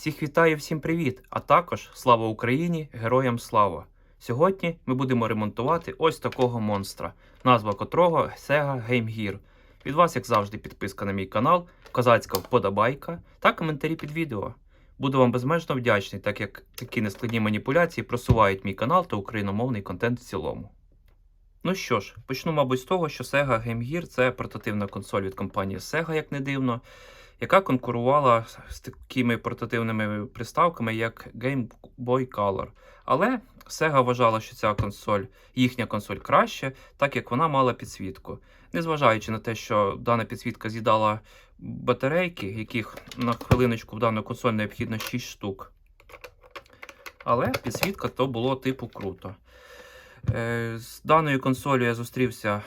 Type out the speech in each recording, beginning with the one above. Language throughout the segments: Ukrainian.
Всіх вітаю, всім привіт! А також слава Україні, героям слава! Сьогодні ми будемо ремонтувати ось такого монстра, назва котрого Sega Game Gear. Від вас, як завжди, підписка на мій канал, козацька вподобайка та коментарі під відео. Буду вам безмежно вдячний, так як такі нескладні маніпуляції просувають мій канал та україномовний контент в цілому. Ну що ж, почну, мабуть, з того, що Sega Game Gear це портативна консоль від компанії Sega, як не дивно, яка конкурувала з такими портативними приставками, як Game Boy Color. Але Sega вважала, що ця консоль, їхня консоль краще, так як вона мала підсвітку. Незважаючи на те, що дана підсвітка з'їдала батарейки, яких на хвилиночку в дану консоль необхідно 6 штук. Але підсвітка то було типу круто. Е, З даною консолью я зустрівся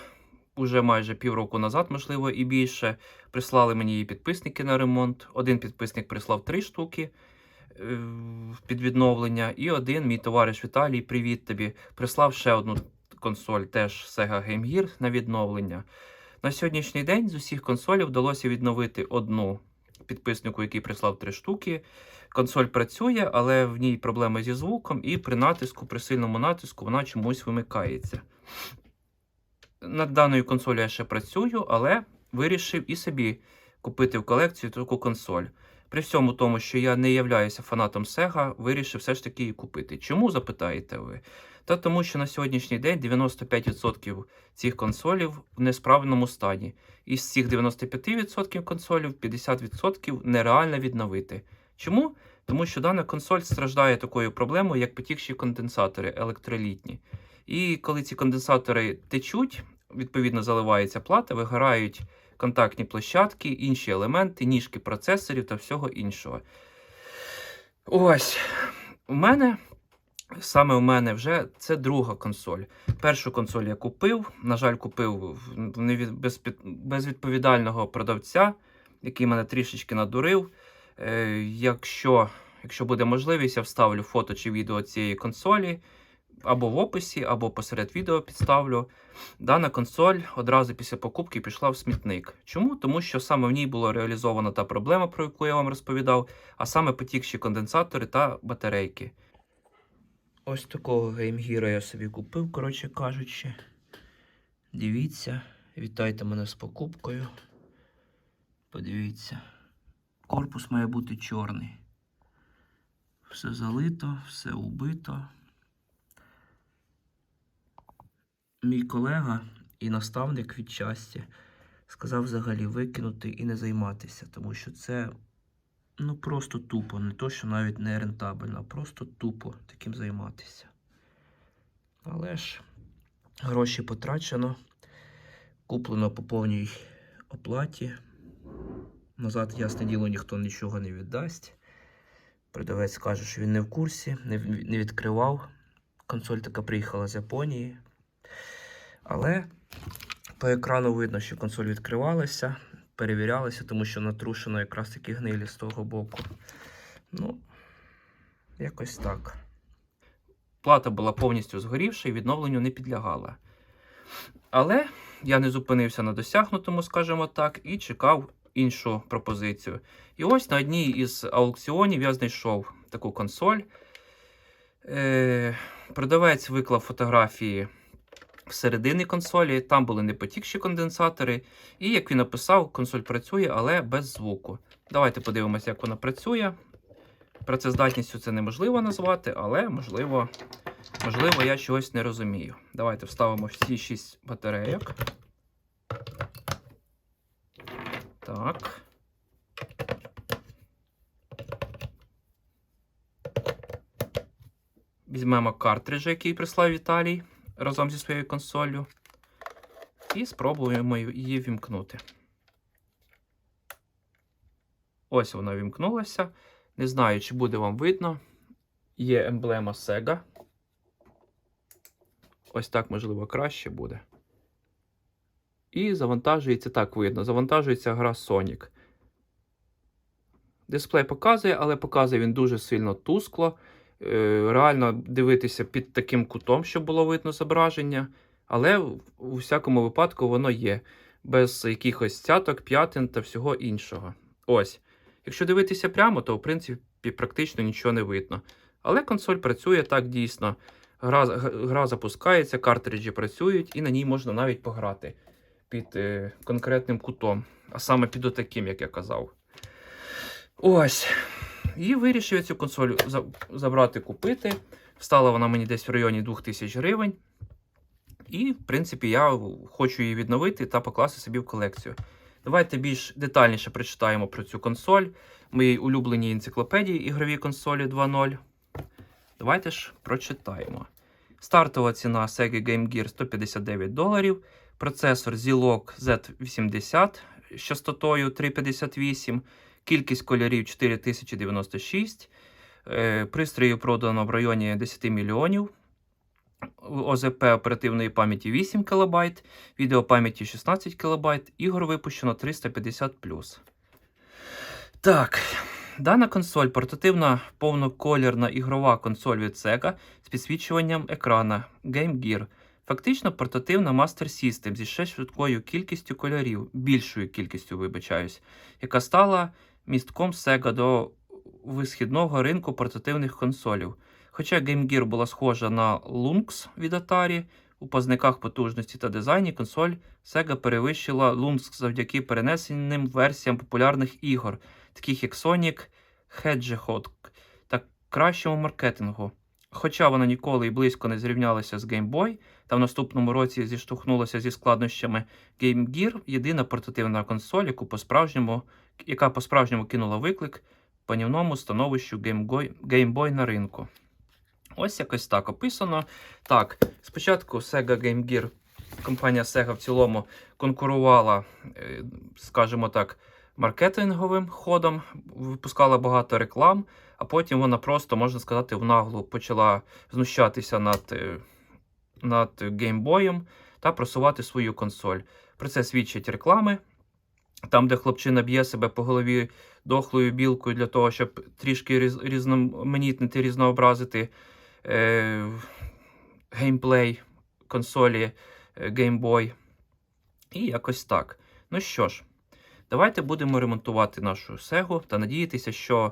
уже майже півроку назад, можливо, і більше. Прислали мені її підписники на ремонт. Один підписник прислав три штуки е, під відновлення, і один, мій товариш Віталій, привіт тобі, прислав ще одну консоль, теж Sega Game Gear на відновлення. На сьогоднішній день з усіх консолей вдалося відновити одну підписнику, який прислав три штуки. Консоль працює, але в ній проблеми зі звуком, і при натиску, при сильному натиску, вона чомусь вимикається. Над даною консолью я ще працюю, але вирішив і собі купити в колекцію таку консоль. При всьому тому, що я не являюся фанатом Sega, вирішив все ж таки її купити. Чому запитаєте ви? Та тому, що на сьогоднішній день 95% цих консолів в несправному стані. Із цих 95% консолів 50% нереально відновити. Чому? Тому що дана консоль страждає такою проблемою, як потікші конденсатори електролітні. І коли ці конденсатори течуть, відповідно заливається плата, вигорають контактні площадки, інші елементи, ніжки процесорів та всього іншого. Ось. У мене, саме у мене вже це друга консоль. Першу консоль я купив. На жаль, купив безвідповідального продавця, який мене трішечки надурив. Е, якщо, якщо буде можливість, я вставлю фото чи відео цієї консолі або в описі, або посеред відео підставлю. Дана консоль одразу після покупки пішла в смітник. Чому? Тому що саме в ній була реалізована та проблема, про яку я вам розповідав, а саме потікші конденсатори та батарейки. Ось такого геймгіра я собі купив, коротше кажучи. Дивіться, вітайте мене з покупкою. Подивіться. Корпус має бути чорний. Все залито, все убито. Мій колега і наставник від часті сказав взагалі викинути і не займатися, тому що це ну просто тупо, не то, що навіть не рентабельно, а просто тупо таким займатися. Але ж гроші потрачено, куплено по повній оплаті. Назад, ясне діло, ніхто нічого не віддасть. Продавець каже, що він не в курсі, не відкривав. Консоль така приїхала з Японії. Але по екрану видно, що консоль відкривалася, перевірялася, тому що натрушено якраз таки гнилі з того боку. Ну, якось так. Плата була повністю згорівша і відновленню не підлягала. Але я не зупинився на досягнутому, скажімо так, і чекав іншу пропозицію. І ось на одній із аукціонів я знайшов таку консоль. Е, продавець виклав фотографії всередині консолі, там були не потікші конденсатори. І як він написав, консоль працює, але без звуку. Давайте подивимося, як вона працює. Працездатністю це неможливо назвати, але можливо, можливо, я чогось не розумію. Давайте вставимо всі 6 батарейок. Так. Візьмемо картридж, який прислав Віталій разом зі своєю консолью. І спробуємо її вімкнути. Ось вона вімкнулася. Не знаю, чи буде вам видно. Є емблема Sega. Ось так, можливо, краще буде. І завантажується так видно. Завантажується гра Sonic. Дисплей показує, але показує він дуже сильно тускло. Е, Реально дивитися під таким кутом, щоб було видно зображення. Але у всякому випадку воно є. Без якихось цяток, п'ятин та всього іншого. Ось. Якщо дивитися прямо, то в принципі, практично нічого не видно. Але консоль працює так дійсно. Гра, гра запускається, картриджі працюють, і на ній можна навіть пограти під е, конкретним кутом, а саме під отаким, як я казав. Ось. І вирішив цю консоль за- забрати, купити. Стала вона мені десь в районі 2000 гривень. І, в принципі, я хочу її відновити та покласти собі в колекцію. Давайте більш детальніше прочитаємо про цю консоль. Моїй улюбленій енциклопедії ігрові консолі 2.0. Давайте ж прочитаємо. Стартова ціна Sega Game Gear 159 доларів. Процесор Zilog Z80 з частотою 358. Кількість кольорів 4096. Е, Пристроїв продано в районі 10 мільйонів. ОЗП оперативної пам'яті 8 КБ, відеопам'яті 16 КБ, ігор випущено 350. Так, дана консоль портативна повноколірна ігрова консоль від Sega з підсвічуванням екрана Game Gear. Фактично портативна Master System зі ще швидкою кількістю кольорів, більшою кількістю, вибачаюсь, яка стала містком Sega до висхідного ринку портативних консолів. Хоча Game Gear була схожа на Lynx від Atari, у показниках потужності та дизайні консоль Sega перевищила Lynx завдяки перенесеним версіям популярних ігор, таких як Sonic Hedgehog, та кращому маркетингу. Хоча вона ніколи і близько не зрівнялася з Game Boy, та в наступному році зіштовхнулася зі складнощами Game Gear, єдина портативна консоль, яку по-справжньому, яка по-справжньому кинула виклик панівному становищу Game Game Boy на ринку. Ось якось так описано. Так, спочатку Sega Game Gear, компанія Sega в цілому конкурувала, е, скажімо так, маркетинговим ходом, випускала багато реклам, а потім вона просто, можна сказати, в наглу почала знущатися над, е, над геймбоєм та просувати свою консоль. Про це свідчать реклами. Там, де хлопчина б'є себе по голові дохлою білкою для того, щоб трішки різ, різноманітнити, різнообразити е, геймплей консолі е, Game Boy. І якось так. Ну що ж, давайте будемо ремонтувати нашу Сегу та надіятися, що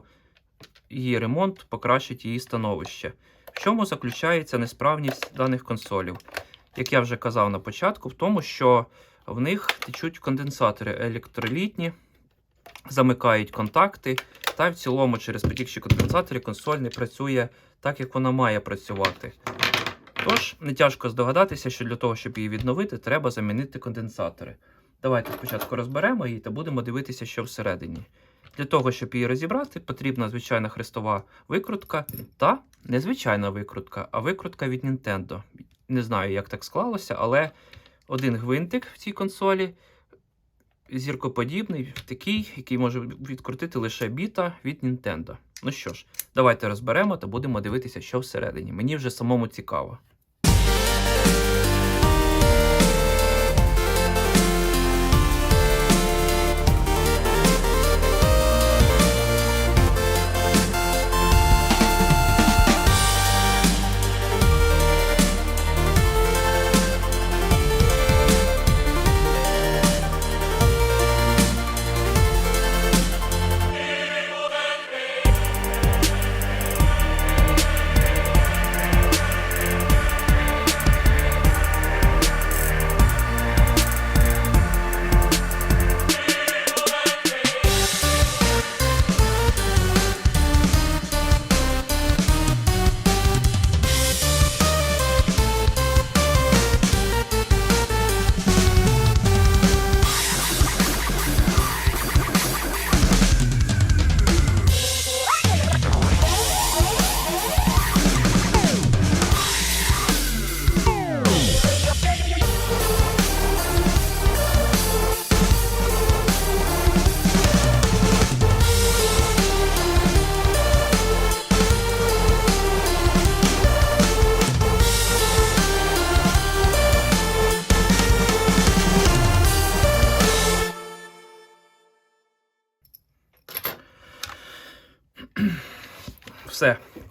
її ремонт покращить її становище. Чому заключається несправність даних консолів? Як я вже казав на початку, в тому, що в них течуть конденсатори електролітні, замикають контакти, та в цілому через потікші конденсатори консоль не працює так, як вона має працювати. Тож, не тяжко здогадатися, що для того, щоб її відновити, треба замінити конденсатори. Давайте спочатку розберемо її та будемо дивитися, що всередині. Для того, щоб її розібрати, потрібна звичайна хрестова викрутка та незвичайна викрутка, а викрутка від Nintendo. Не знаю, як так склалося, але один гвинтик в цій консолі зіркоподібний, такий, який може відкрутити лише біта від Nintendo. Ну що ж, давайте розберемо та будемо дивитися, що всередині. Мені вже самому цікаво.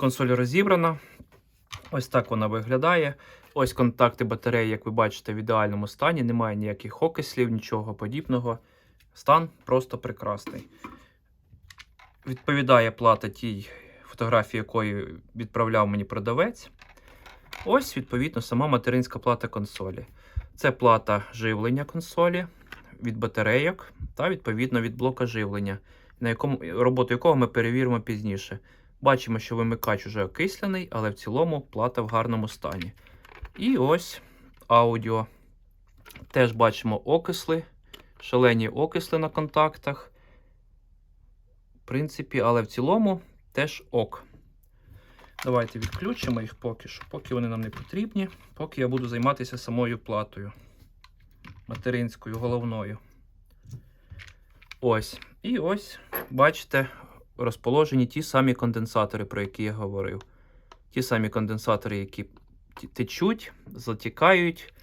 Консоль розібрана. Ось так вона виглядає. Ось контакти батареї, як ви бачите, в ідеальному стані. Немає ніяких окислів, нічого подібного. Стан просто прекрасний. відповідає плата тій фотографії, якої відправляв мені продавець. Ось, відповідно, сама материнська плата консолі. Це плата живлення консолі від батарейок та, відповідно, від блока живлення, на якому, роботу якого ми перевіримо пізніше. Бачимо, що вимикач вже окислений, але в цілому плата в гарному стані. І ось аудіо. Теж бачимо окисли, шалені окисли на контактах. В принципі, але в цілому теж ок. Давайте відключимо їх поки що, поки вони нам не потрібні, поки я буду займатися самою платою материнською, головною. Ось. І ось, бачите, розположені ті самі конденсатори, про які я говорив. Ті самі конденсатори, які течуть, затікають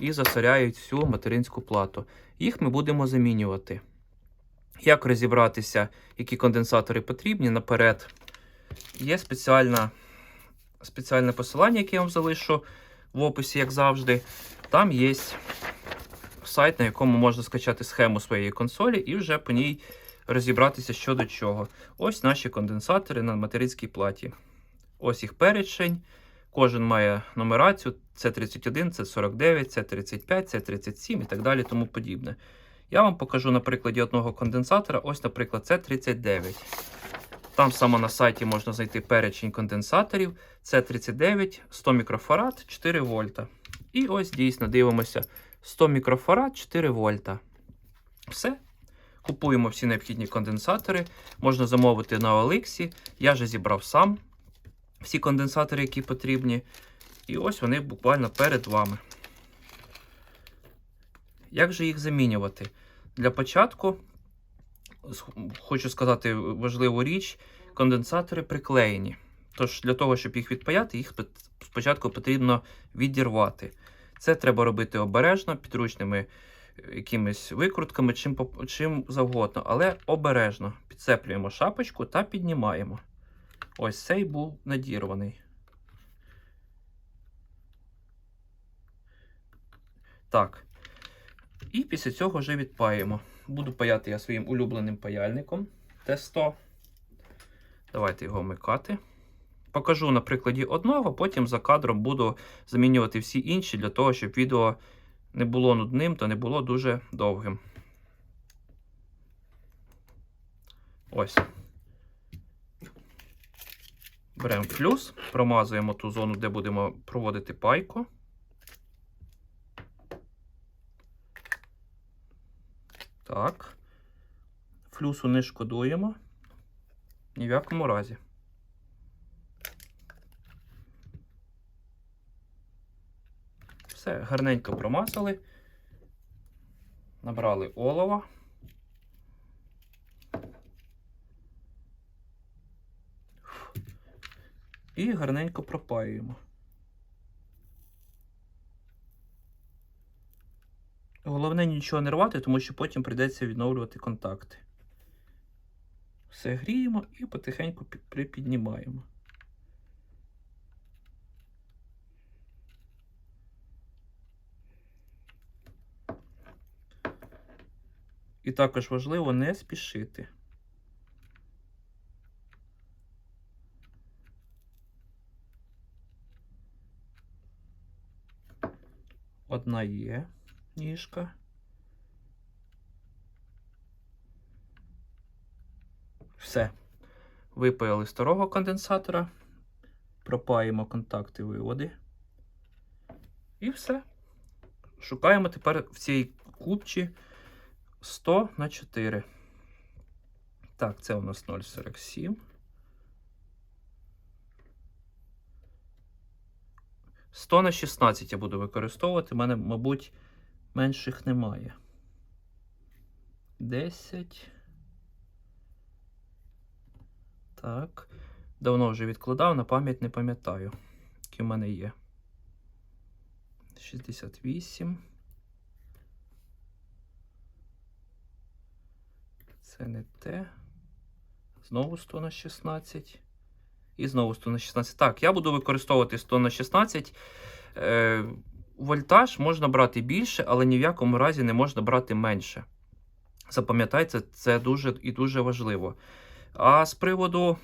і засоряють всю материнську плату. Їх ми будемо замінювати. Як розібратися, які конденсатори потрібні наперед? Є спеціальна, спеціальне посилання, яке я вам залишу в описі, як завжди. Там є сайт, на якому можна скачати схему своєї консолі і вже по ній розібратися що до чого. Ось наші конденсатори на материнській платі. Ось їх перечень. Кожен має нумерацію: це 31, це 49, це 35, це 37 і так далі, тому подібне. Я вам покажу на прикладі одного конденсатора. Ось, наприклад, це 39. Там саме на сайті можна знайти перечень конденсаторів. Це 39, 100 мікрофарад, 4 вольта. І ось дійсно дивимося: 100 мікрофарад, 4 вольта. Все. Купуємо всі необхідні конденсатори. Можна замовити на Олексі. Я вже зібрав сам всі конденсатори, які потрібні. І ось вони буквально перед вами. Як же їх замінювати? Для початку хочу сказати важливу річ: конденсатори приклеєні. Тож для того, щоб їх відпаяти, їх спочатку потрібно відірвати. Це треба робити обережно, підручними якимись викрутками, чим, чим завгодно, але обережно підцеплюємо шапочку та піднімаємо. Ось цей був надірваний. Так. І після цього вже відпаємо. Буду паяти я своїм улюбленим паяльником Т100. Давайте його вмикати. Покажу на прикладі одного, потім за кадром буду замінювати всі інші для того, щоб відео не було нудним та не було дуже довгим. Ось. Беремо плюс, промазуємо ту зону, де будемо проводити пайку. Так. Флюсу не шкодуємо. Ні в якому разі. Все, гарненько промазали. Набрали олова. І гарненько пропаюємо. Головне нічого не рвати, тому що потім прийдеться відновлювати контакти. Все гріємо і потихеньку припіднімаємо. І також важливо не спішити. Одна є ніжка. Все. Випаяли старого конденсатора, пропаємо контакти виводи. І все. Шукаємо тепер в цій купчі 100 на 4. Так, це у нас 0,47. 100 на 16 я буду використовувати. У мене, мабуть, менших немає. 10. Так. Давно вже відкладав, на пам'ять не пам'ятаю, які в мене є. 68. Це не те. Знову 100 на 16. І знову 100 на 16. Так, я буду використовувати 100 на 16. Е, вольтаж можна брати більше, але ні в якому разі не можна брати менше. Запам'ятайте, це дуже і дуже важливо. А з приводу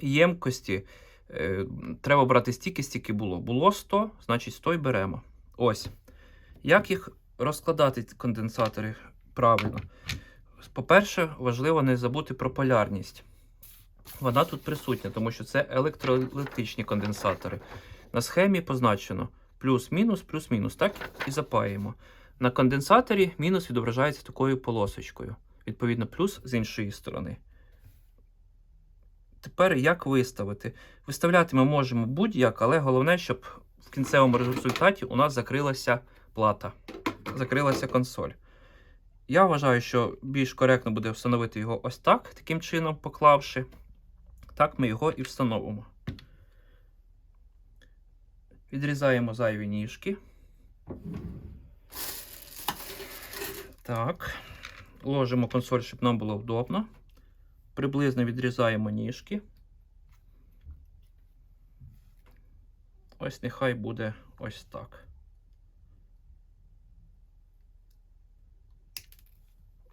ємкості, е, треба брати стільки, стільки було. Було 100, значить 100 й беремо. Ось. Як їх розкладати, конденсатори правильно? По-перше, важливо не забути про полярність. Вона тут присутня, тому що це електролитичні конденсатори. На схемі позначено плюс-мінус, плюс-мінус. Так і запаємо. На конденсаторі мінус відображається такою полосочкою. Відповідно, плюс з іншої сторони. Тепер як виставити? Виставляти ми можемо будь-як, але головне, щоб в кінцевому результаті у нас закрилася плата, закрилася консоль. Я вважаю, що більш коректно буде встановити його ось так, таким чином, поклавши. Так ми його і встановимо. Відрізаємо зайві ніжки. Так. Ложимо консоль, щоб нам було вдобно. Приблизно відрізаємо ніжки. Ось нехай буде ось так.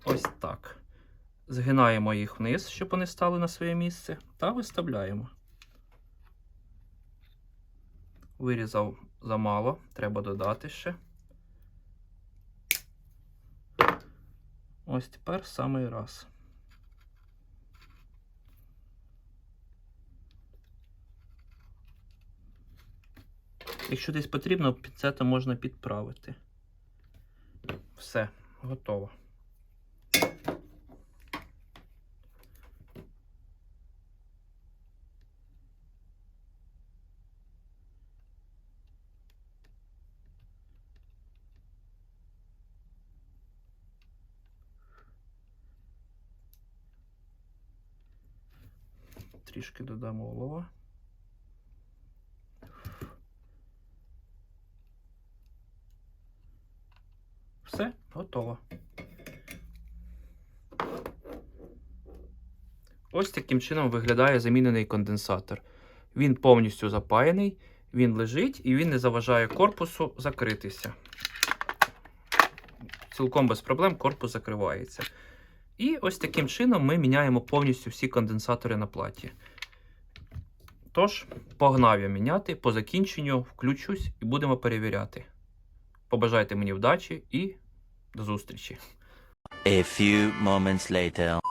Ось так. Згинаємо їх вниз, щоб вони стали на своє місце, та виставляємо. Вирізав замало, треба додати ще. Ось тепер самий раз. Якщо десь потрібно, пінцетом можна підправити. Все, готово. Трішки додамо олова. Все, готово. Ось таким чином виглядає замінений конденсатор. Він повністю запаяний, він лежить і він не заважає корпусу закритися. Цілком без проблем корпус закривається. І ось таким чином ми міняємо повністю всі конденсатори на платі. Тож, погнав я міняти, по закінченню включусь і будемо перевіряти. Побажайте мені вдачі і до зустрічі. A few moments later.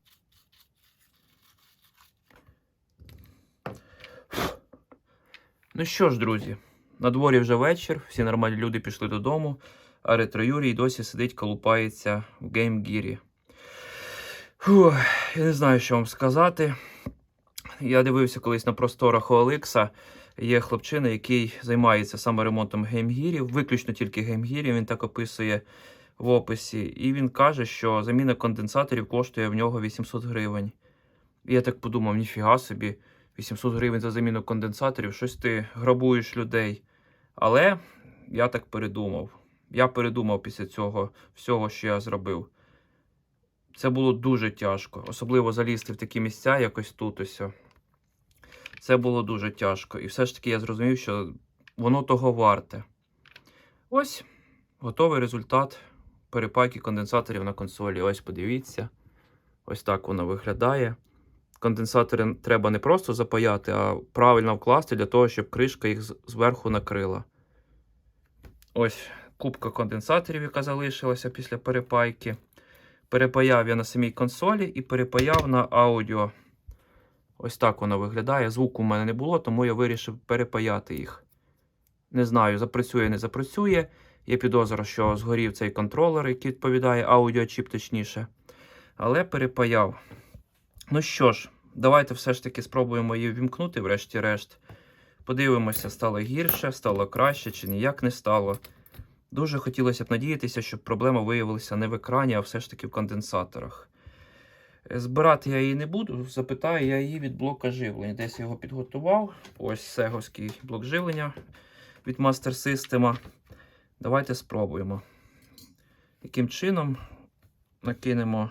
Ну що ж, друзі, на дворі вже вечір, всі нормальні люди пішли додому, а ретро Юрій досі сидить, колупається в геймгірі. Фух, я не знаю, що вам сказати. Я дивився колись на просторах OLX. Є хлопчина, який займається саме ремонтом геймгірів, виключно тільки геймгірів, він так описує в описі. І він каже, що заміна конденсаторів коштує в нього 800 гривень. І я так подумав, ніфіга собі, 800 гривень за заміну конденсаторів, щось ти грабуєш людей. Але я так передумав. Я передумав після цього всього, що я зробив. Це було дуже тяжко, особливо залізти в такі місця, якось тут ось. Це було дуже тяжко. І все ж таки я зрозумів, що воно того варте. Ось готовий результат перепайки конденсаторів на консолі. Ось подивіться. Ось так воно виглядає. Конденсатори треба не просто запаяти, а правильно вкласти для того, щоб кришка їх зверху накрила. Ось кубка конденсаторів, яка залишилася після перепайки. Перепаяв я на самій консолі і перепаяв на аудіо. Ось так воно виглядає. Звуку в мене не було, тому я вирішив перепаяти їх. Не знаю, запрацює, не запрацює. Є підозра, що згорів цей контролер, який відповідає аудіочіп точніше. Але перепаяв. Ну що ж, давайте все ж таки спробуємо її вімкнути, врешті-решт. Подивимося, стало гірше, стало краще чи ніяк не стало. Дуже хотілося б надіятися, щоб проблема виявилася не в екрані, а все ж таки в конденсаторах. Збирати я її не буду, запитаю я її від блока живлення. Десь я його підготував. Ось сеговський блок живлення від Master System. Давайте спробуємо. Яким чином накинемо,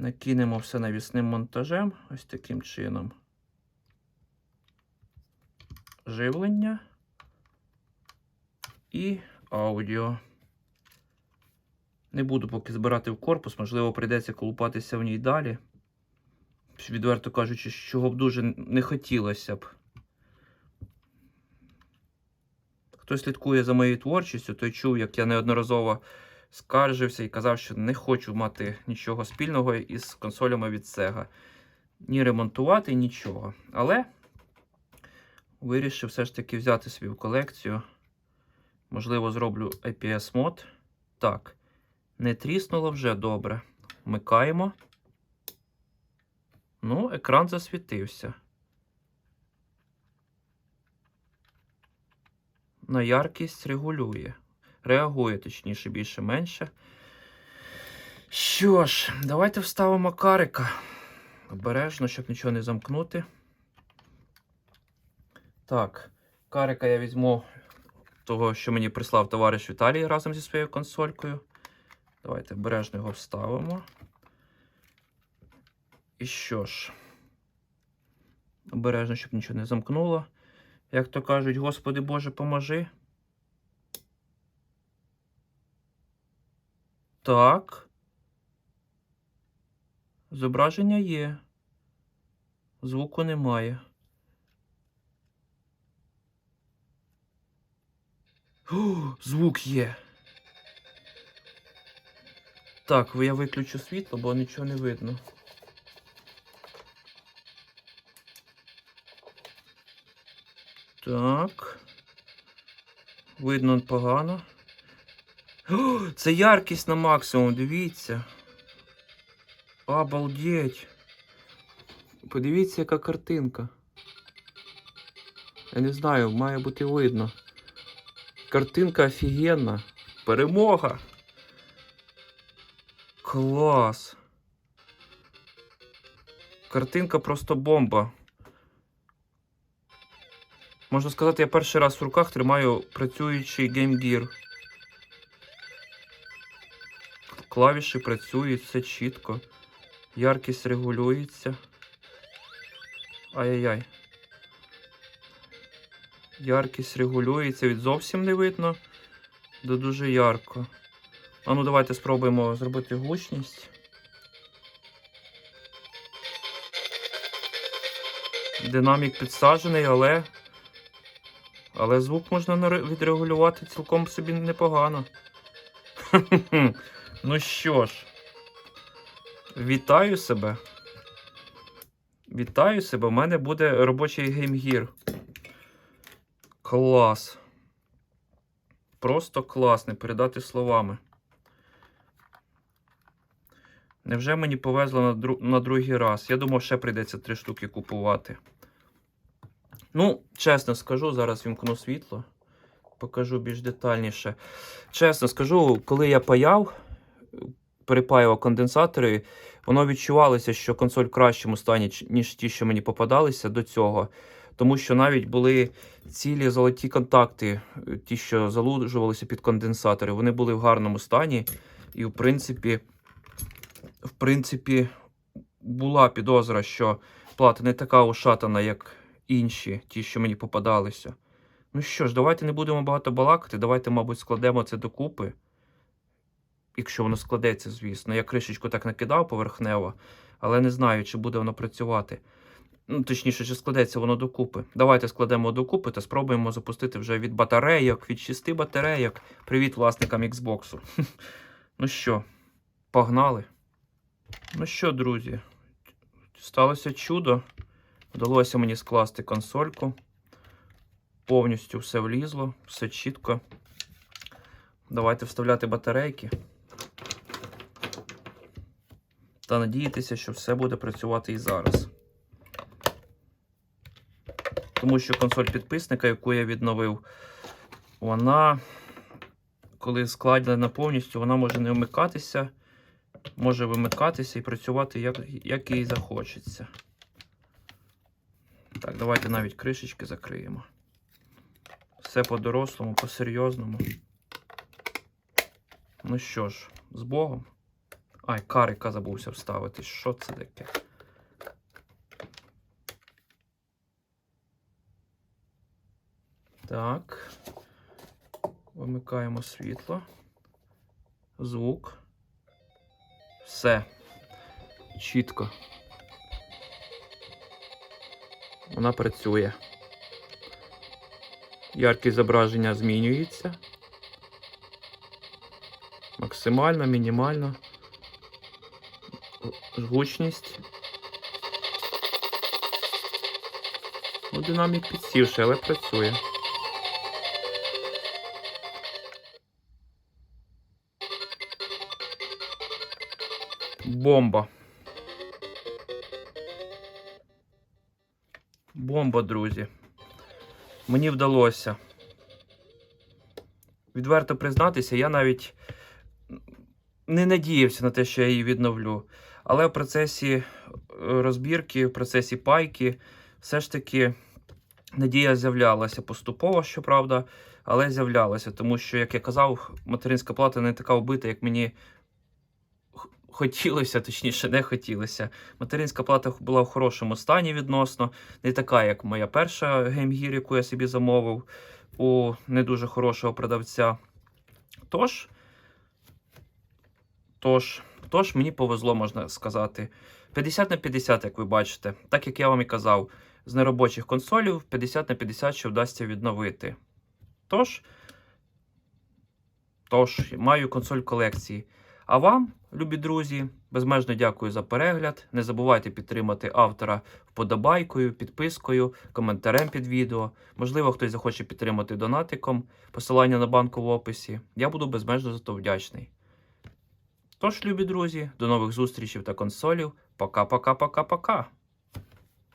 накинемо все навісним монтажем. Ось таким чином. Живлення і аудіо. Не буду поки збирати в корпус, можливо, прийдеться колупатися в ній далі. відверто кажучи, чого б дуже не хотілося б. Хто слідкує за моєю творчістю, той чув, як я неодноразово скаржився і казав, що не хочу мати нічого спільного із консолями від Sega. Ні ремонтувати, нічого. Але вирішив все ж таки взяти собі в колекцію. Можливо, зроблю IPS мод. Так, не тріснуло вже добре. Вмикаємо. Ну, екран засвітився. На яркість регулює. Реагує, точніше, більше-менше. Що ж, давайте вставимо карика. Обережно, щоб нічого не замкнути. Так, карика я візьму того, що мені прислав товариш Віталій разом зі своєю консолькою. Давайте обережно його вставимо. І що ж, обережно, щоб нічого не замкнуло. Як то кажуть, Господи Боже, поможи. Так. Зображення є. Звуку немає. О, звук є. Так, я виключу світло, бо нічого не видно. Так. Видно погано. Це яркість на максимум, дивіться. Обалдеть. Подивіться, яка картинка. Я не знаю, має бути видно. Картинка офігенна. Перемога. Клас. Картинка просто бомба. Можна сказати, я перший раз в руках тримаю працюючий Game Gear. Клавіші працюють, все чітко. Яркість регулюється. Ай-яй-яй. Яркість регулюється від зовсім не видно до дуже ярко. А ну давайте спробуємо зробити гучність. Динамік підсаджений, але. Але звук можна відрегулювати цілком собі непогано. Ну що ж, вітаю себе. Вітаю себе. У мене буде робочий геймгір. Клас. Просто клас, не передати словами. Невже мені повезло на, дру... на другий раз? Я думав, ще прийдеться три штуки купувати. Ну, чесно скажу, зараз вімкну світло. Покажу більш детальніше. Чесно скажу, коли я паяв, перепаював конденсатори, воно відчувалося, що консоль в кращому стані, ніж ті, що мені попадалися до цього. Тому що навіть були цілі золоті контакти, е, ті, що залужувалися під конденсатори, вони були в гарному стані. І, в принципі, в принципі, була підозра, що плата не така ушатана, як інші, ті, що мені попадалися. Ну що ж, давайте не будемо багато балакати, давайте, мабуть, складемо це докупи. Якщо воно складеться, звісно. Я кришечку так накидав поверхнево, але не знаю, чи буде воно працювати. Ну, точніше, чи складеться воно докупи. Давайте складемо докупи та спробуємо запустити вже від батарейок, від шести батарейок. Привіт власникам Xbox. Ну що, погнали? Ну що, друзі, сталося чудо. Вдалося мені скласти консольку. Повністю все влізло, все чітко. Давайте вставляти батарейки. Та надіятися, що все буде працювати і зараз. Тому що консоль підписника, яку я відновив, вона, коли складена повністю, вона може не вмикатися, може вимикатися і працювати як, як їй захочеться. Так, давайте навіть кришечки закриємо. Все по-дорослому, по-серйозному. Ну що ж, з Богом. Ай, карика забувся вставити. Що це таке? Так. Вимикаємо світло. Звук. Все. Чітко. вона працює. Яркість зображення змінюється. Максимально, мінімально. Гучність. Ну, динамік підсівший, але працює. Бомба. Бомба, друзі. Мені вдалося. Відверто признатися, я навіть не надіявся на те, що я її відновлю. Але в процесі е, розбірки, в процесі пайки, все ж таки надія з'являлася поступово, щоправда, але з'являлася, тому що, як я казав, материнська плата не така вбита, як мені хотілося, точніше, не хотілося. Материнська плата була в хорошому стані відносно, не така, як моя перша геймгір, яку я собі замовив у не дуже хорошого продавця. Тож, тож, тож мені повезло, можна сказати. 50 на 50, як ви бачите. Так як я вам і казав, з неробочих консолів 50 на 50, що вдасться відновити. Тож, тож, маю консоль колекції. А вам, любі друзі, безмежно дякую за перегляд. Не забувайте підтримати автора вподобайкою, підпискою, коментарем під відео. Можливо, хтось захоче підтримати донатиком. Посилання на банку в описі. Я буду безмежно за то вдячний. Тож, любі друзі, до нових зустрічей та консолів. Пока-пока-пока-пока.